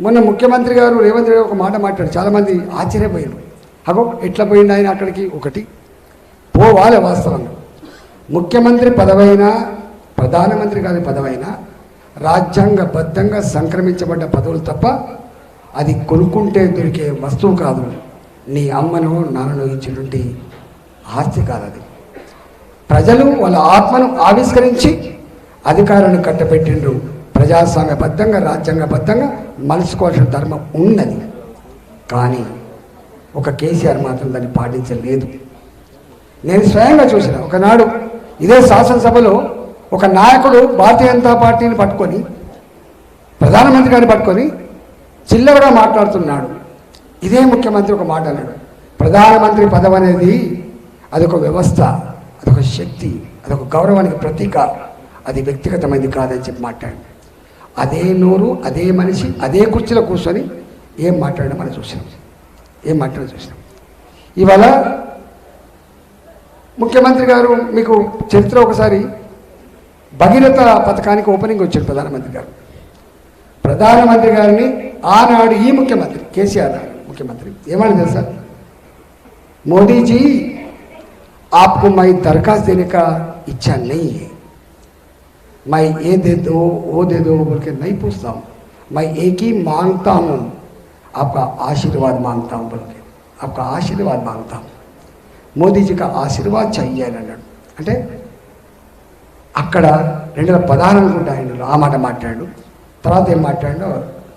మొన్న ముఖ్యమంత్రి గారు రేవంత్ రెడ్డి ఒక మాట మాట్లాడు చాలామంది ఆశ్చర్యపోయారు అగో ఎట్లా పోయిండు ఆయన అక్కడికి? ఒకటి పోవాలి వాస్తవంగా. ముఖ్యమంత్రి పదవైనా ప్రధానమంత్రి గారి పదవైనా రాజ్యాంగబద్ధంగా సంక్రమించబడ్డ పదవులు తప్ప అది కొనుక్కుంటే దొరికే వస్తువు కాదు. నీ అమ్మను నాన్నను ఇచ్చినటువంటి ఆస్తి కాదు అది. ప్రజలు వాళ్ళ ఆత్మను ఆవిష్కరించి అధికారాన్ని కట్టబెట్టిండ్రు. ప్రజాస్వామ్యబద్ధంగా రాజ్యాంగబద్ధంగా మలుసుకోవాల్సిన ధర్మం ఉన్నది. కానీ ఒక కేసీఆర్ మాత్రం దాన్ని పాటించలేదు. నేను స్వయంగా చూసిన ఒకనాడు ఇదే శాసనసభలో ఒక నాయకుడు భారతీయ జనతా పార్టీని పట్టుకొని ప్రధానమంత్రి గారిని పట్టుకొని చిల్లరగా మాట్లాడుతున్నాడు. ఇదే ముఖ్యమంత్రి ఒక మాట అన్నాడు. ప్రధానమంత్రి పదవి అనేది అదొక వ్యవస్థ అదొక శక్తి అదొక గౌరవానికి ప్రతీక అది వ్యక్తిగతమైనది కాదని చెప్పి మాట్లాడాడు. అదే నోరు అదే మనిషి అదే కుర్చీలో కూర్చొని ఏం మాట్లాడడం మనం చూసినాం ఏం మాట్లాడడం చూసినాం ఇవాళ ముఖ్యమంత్రి గారు మీకు చరిత్ర ఒకసారి భగీరథ పథకానికి ఓపెనింగ్ వచ్చారు ప్రధానమంత్రి గారు ప్రధానమంత్రి గారిని ఆనాడు ఈ ముఖ్యమంత్రి కేసీఆర్ గారు ముఖ్యమంత్రి ఏమని తెలుసా మోదీజీ आपको मैं दरखास्त देने का इच्छा नहीं है मैं ये दे दो वो दे दो बोल के नहीं पूछता हूँ मैं एक ही मांगता हूँ आपका आशीर्वाद मांगता हूँ बोल के आपका आशीर्वाद मांगता हूँ మోదీజీ కా ఆశీర్వాద్ చెయ్యి అని అన్నాడు అంటే అక్కడ రెండు వేల పదహారు అనుకుంటా ఆయన ఆ మాట మాట్లాడు తర్వాత ఏం మాట్లాడో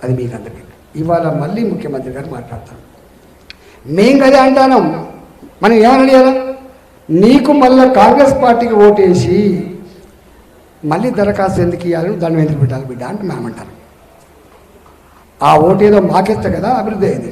అది మీకు అందరికీ ఇవాళ మళ్ళీ ముఖ్యమంత్రి గారు మాట్లాడతారు మేం కదా అంటాను మనం ఏమని అడిగారా నీకు మళ్ళీ కాంగ్రెస్ పార్టీకి ఓటేసి మళ్ళీ దరఖాస్తు ఎందుకు ఇవ్వాలని దండం ఎందుకు పెట్టాలి బిడ్డ? అంటే మేము అంటారు ఆ ఓటేదో మాకెత్త కదా అభివృద్ధి అయింది.